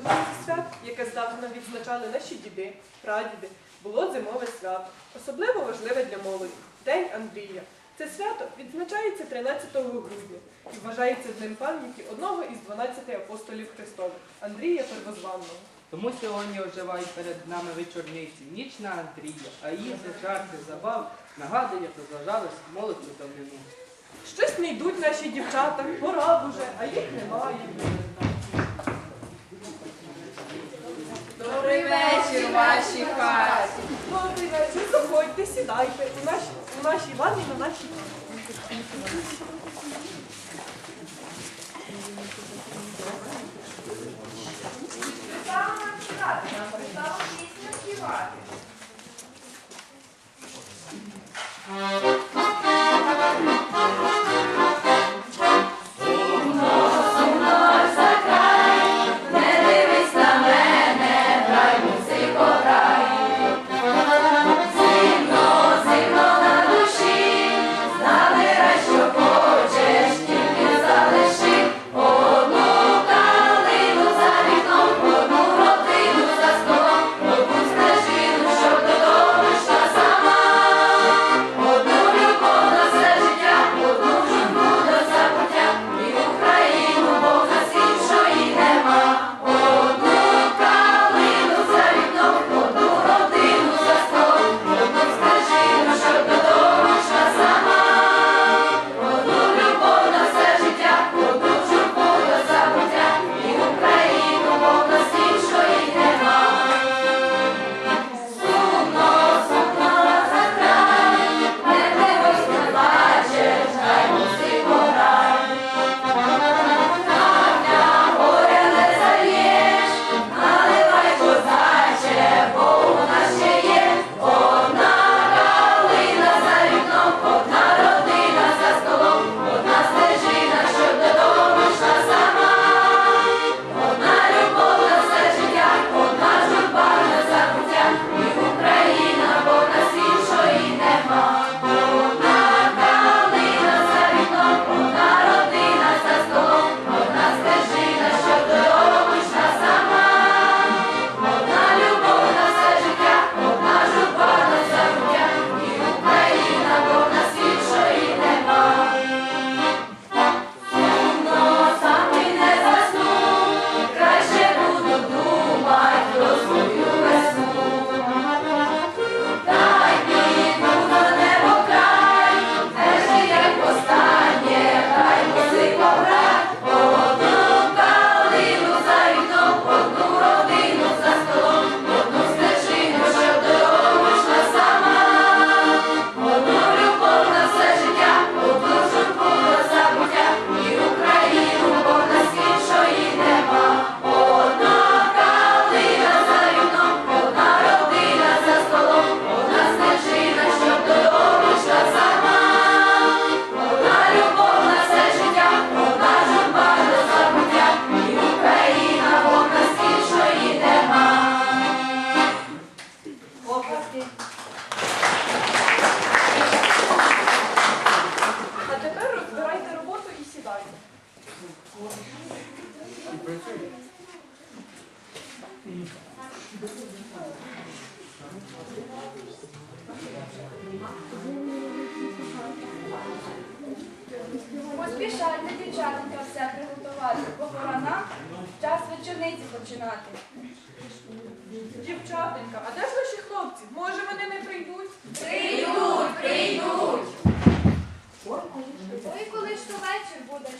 Одним зі свят, яке здавна відзначали наші діди, прадіди, було зимове свято, особливо важливе для молоді День Андрія. Це свято відзначається 13 грудня і вважається днем пам'яті одного із 12 апостолів Христових Андрія Первозванного. Тому сьогодні оживають перед нами вечорниці, ніч на Андрія, а їздить жарти, забав, нагадує про зажалость молодь давнину. Щось не йдуть наші дівчата, пора б уже, а їх немає. Добрий вечір, вашій хаті. Добрий вечір, заходьте, сідайте. У нашій, у нашій ванні на нашій. Пристала нам читати, нам пристала пісню співати.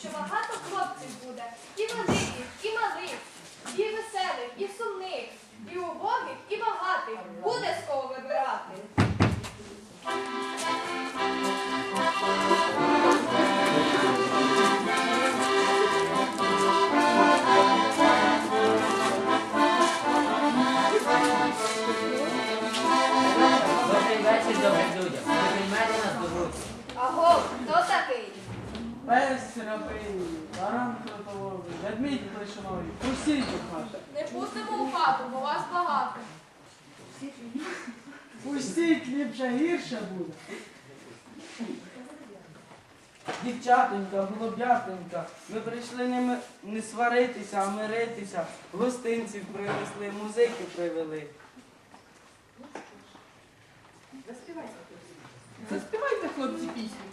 Що багато хлопців буде, і великих, Дівчатонька, голуб'ятонька, ми прийшли не, не сваритися, а миритися. Гостинців принесли, музики привели. Заспівайте, хлопці, пісню.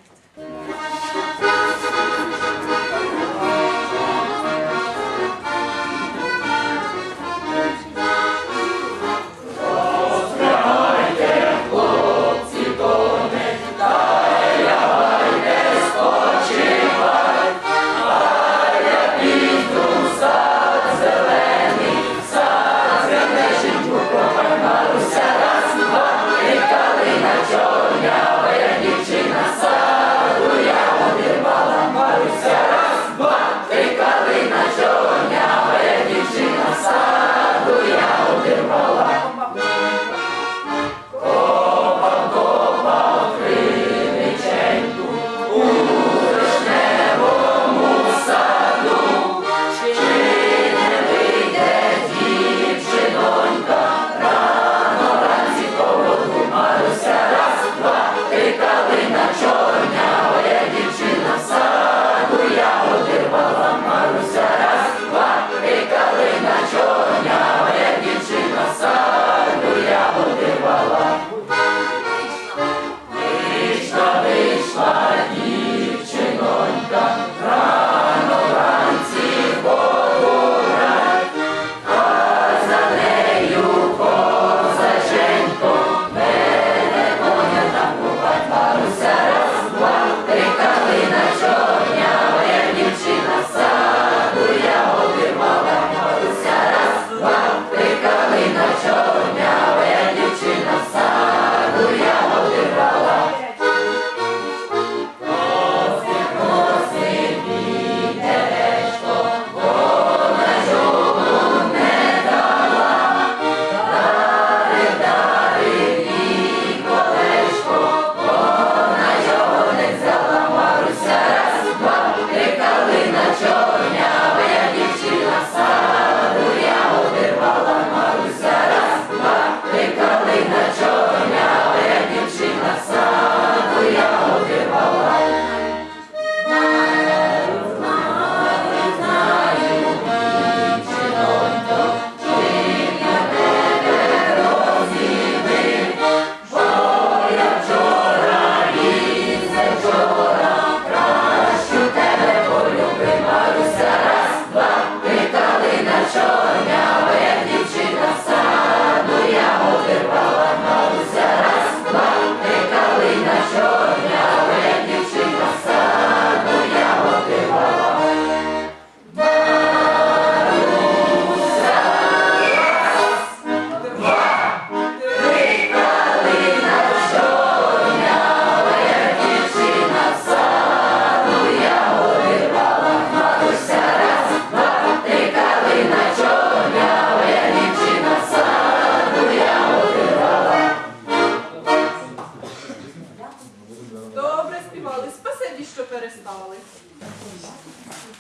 Добре спасибі, що перестали.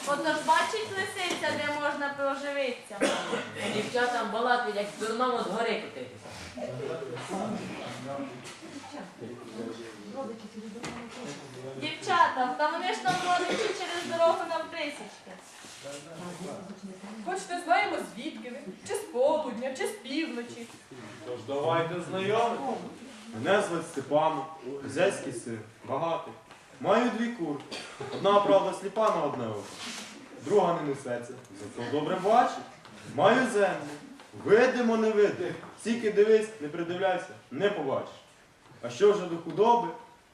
Отож бачить лисиця, де можна проживитися. Дівчатам балати, як дурному з гори. Дівчата, та вони ж там родичі через дорогу навтисячки. Хоч не знаємо звідки ви, чи з полудня, чи з півночі. Тож давайте знайомимо. Мене звуть Степан, хазяйський син, багатий. Маю дві курки. Одна, правда, сліпа на одне око, друга не несеться, зато добре бачить. Маю землю. Видимо, не видимо. Тільки дивись, не придивляйся, не побачиш. А що вже до худоби?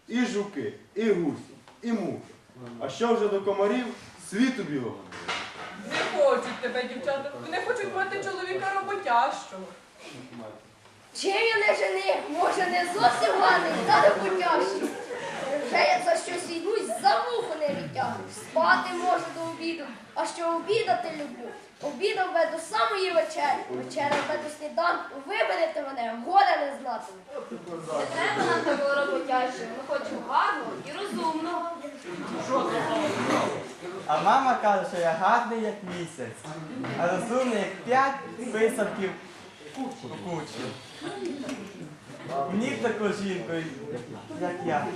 І жуки, і гусі, і мухи. А що вже до комарів, світу білого. Не хочуть тебе, дівчата. Вони хочуть мати чоловіка роботящого. Чим я не жених, може не зовсім гарний, та не потяжчий. Вже я за щось йдусь, за вухо не відтягну. Спати можу до обіду, а що обідати люблю. Обідав би до самої вечері, вечеря би до сніданку, виберете мене, горе не знатиму. Не треба нам такого роботящого, ми хочемо гарного і розумного. А мама каже, що я гарний як місяць, а розумний як п'ять писарків у кучі. Мені б таку жінку, як я.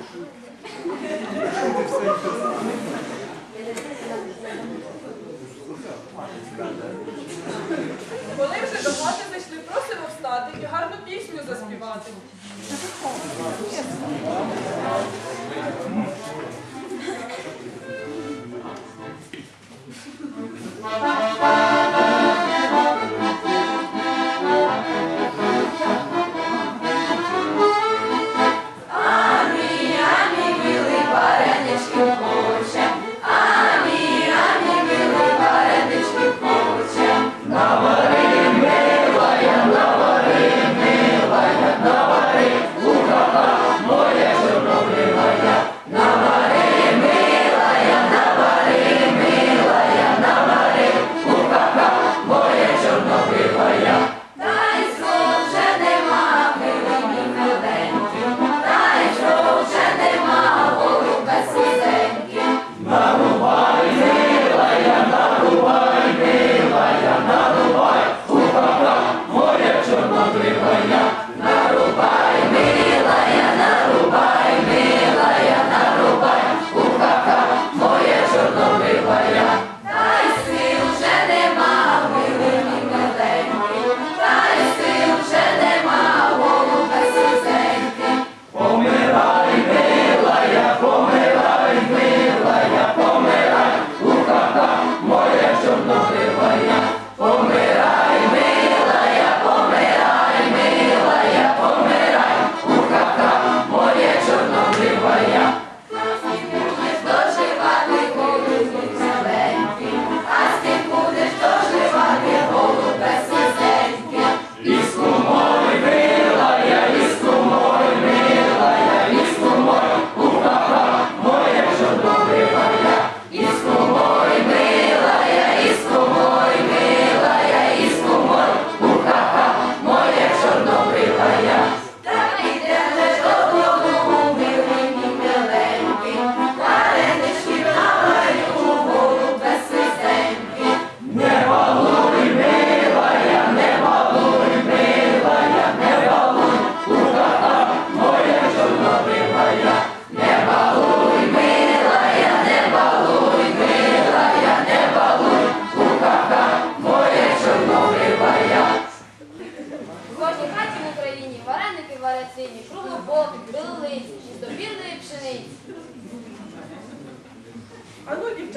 Коли вже до хати зайшли, просимо встати і гарну пісню заспівати.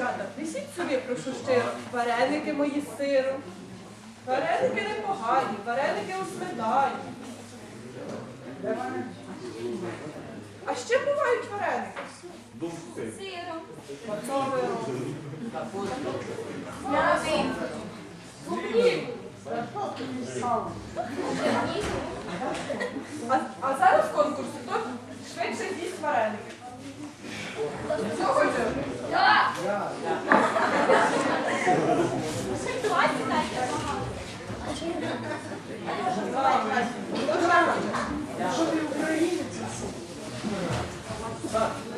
Дівчата, несіть собі, прошу щиро, вареники мої з сиром. Вареники непогані, вареники у сметані. А ще бувають вареники. Сиром. Мацовою. М'ясом. Черніг. А, а зараз конкурс, хто швидше з'їсть вареники. Цього ж. Так. А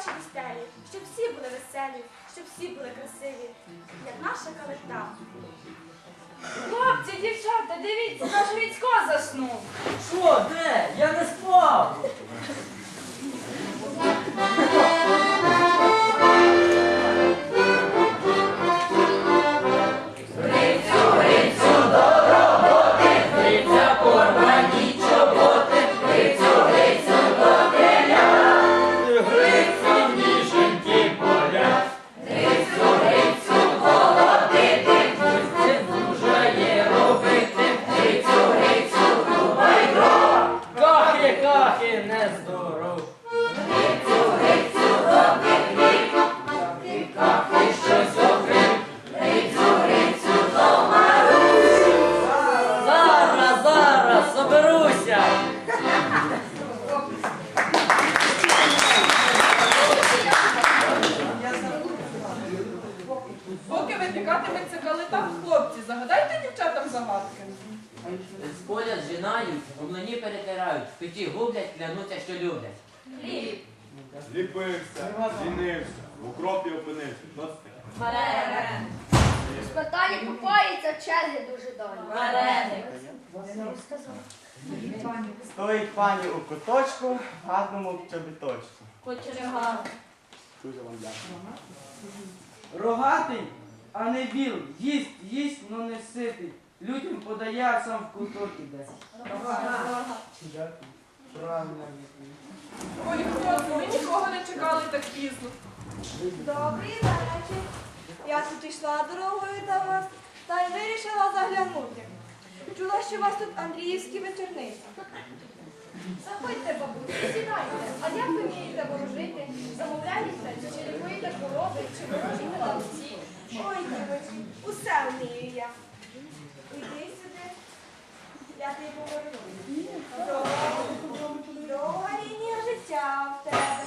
печі стелі, щоб всі були веселі, щоб всі були красиві, як наша калита. Хлопці, дівчата, дивіться, наш Вітько заснув. Що, де? Я не спав. Стоїть пані у куточку, в гарному чобіточку. Кочерга. Дуже вам дякую. Рогатий, а не біл. Їсть, їсть, но не ситий. Людям подає, а сам в куток іде. Дякую. Правильно. Ой, хлопці, ми нікого не чекали так пізно. Добрий вечір. Я тут йшла дорогою до вас та й вирішила заглянути. Чула, що у вас тут Андріївські вечорниці. Заходьте, бабусі, сідайте. А як ви вмієте ворожити? Замовляєте, чи лікуєте хвороби, чи ворожите лавці? Ой, дівочки, усе вмію я. Іди сюди. Я тобі поверну. Довга лінія життя в тебе.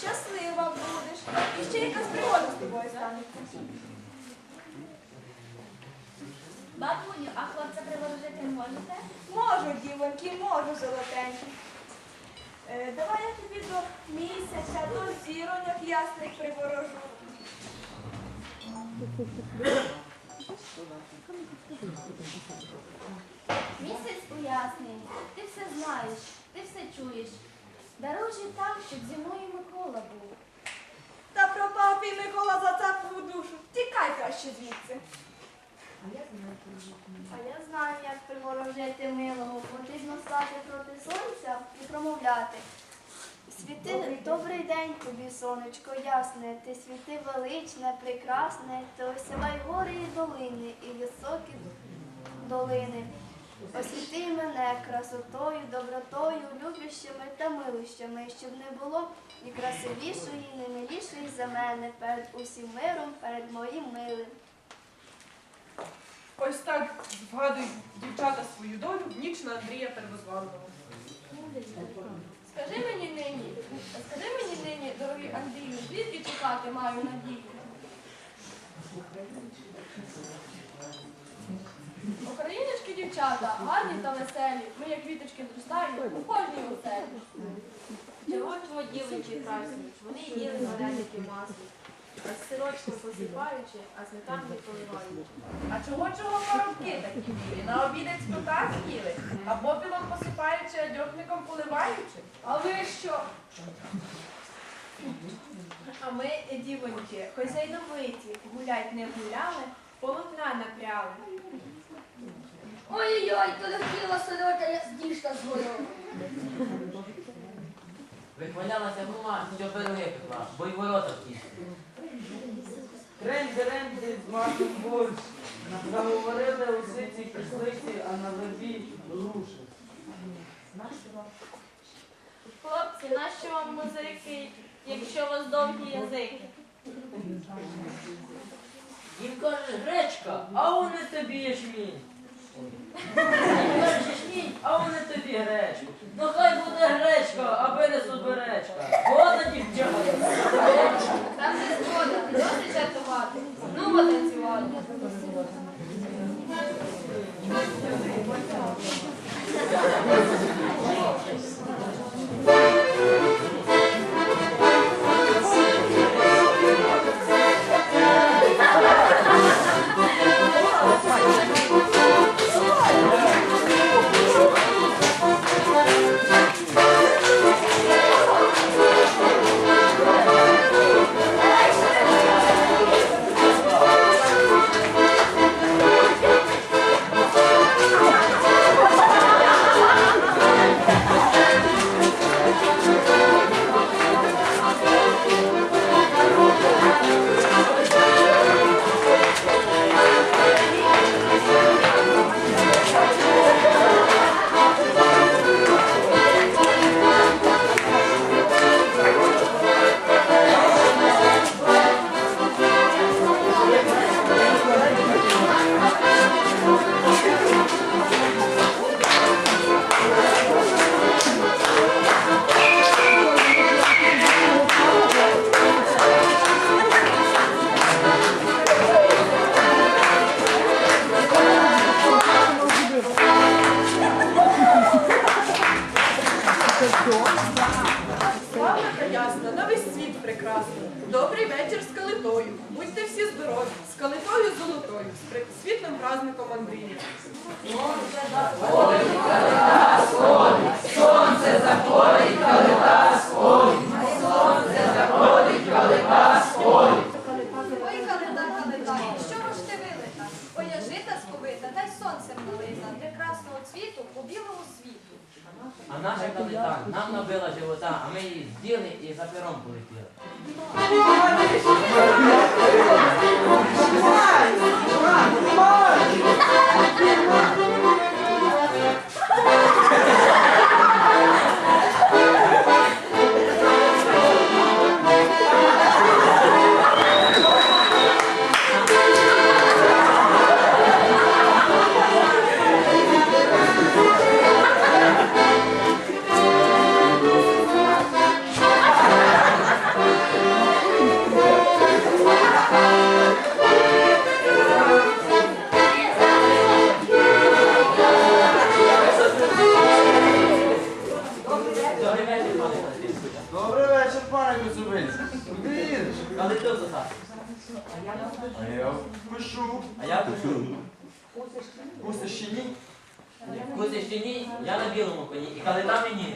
Щаслива будеш. І ще якась пригода з тобою станеться. Бабуню, а хлопця приворожити можете? Можу, дівоньки, можу, золотенькі. Е, давай я тобі до місяця, до зіроньок ясних приворожу. Місяць уясний, ти все знаєш, ти все чуєш. Даруй же так, щоб зимою Микола був. Та пропав твій Микола за цапкову душу. Тікай краще звідси. А я знаю, як приворожити милого. Потрібно стати проти сонця і промовляти. Світи, добрий день тобі, сонечко ясне, ти світи величне, прекрасне, ти осявай гори і долини, і високі долини. Освіти мене красотою, добротою, любящими та милощами, щоб не було ні красивішої, ні милішої за мене перед усім миром, перед моїм милим. Ось так згадують дівчата свою долю в ніч Андрія Первозваного. Скажи мені нині, скажи мені нині, дорогий Андрію, звідки чекати маю надію? Україночки дівчата, гарні та веселі, ми як квіточки зростаємо у кожній оселі. Чого дівчинки красні, вони їли вареники маслі, а з сирочком посипаючи, а сметанки поливаючи. А чого чого коробки такі білі? На обідець кота з'їли, а попілом посипаючи, а дьогником поливаючи? А ви що? А ми, дівоньки, хозяйновиті, гулять не гуляли, полотна напряли. Ой-ой-ой, то не хотіла сорока, я діжка згорю. Вихвалялася кума, що пироги пекла, бо й ворота втішили. Кренді, ренді з маком борщ. Заговорили усиці кислиці, а на вербі груші. Хлопці, нащо вам музики, якщо у вас довгі язики? Їм кажеш гречка, а вони тобі ячмінь. А вони тобі гречку. Ну хай буде гречка, аби не суперечка. Вода дівчата. Там не згода, досить жартувати. Ну, потанцювати. Славна а и за пером полетіли. Добрий Чув. А я почув. Кусиш ще ні? Кусиш ще ні, я на білому коні. І коли калита мені.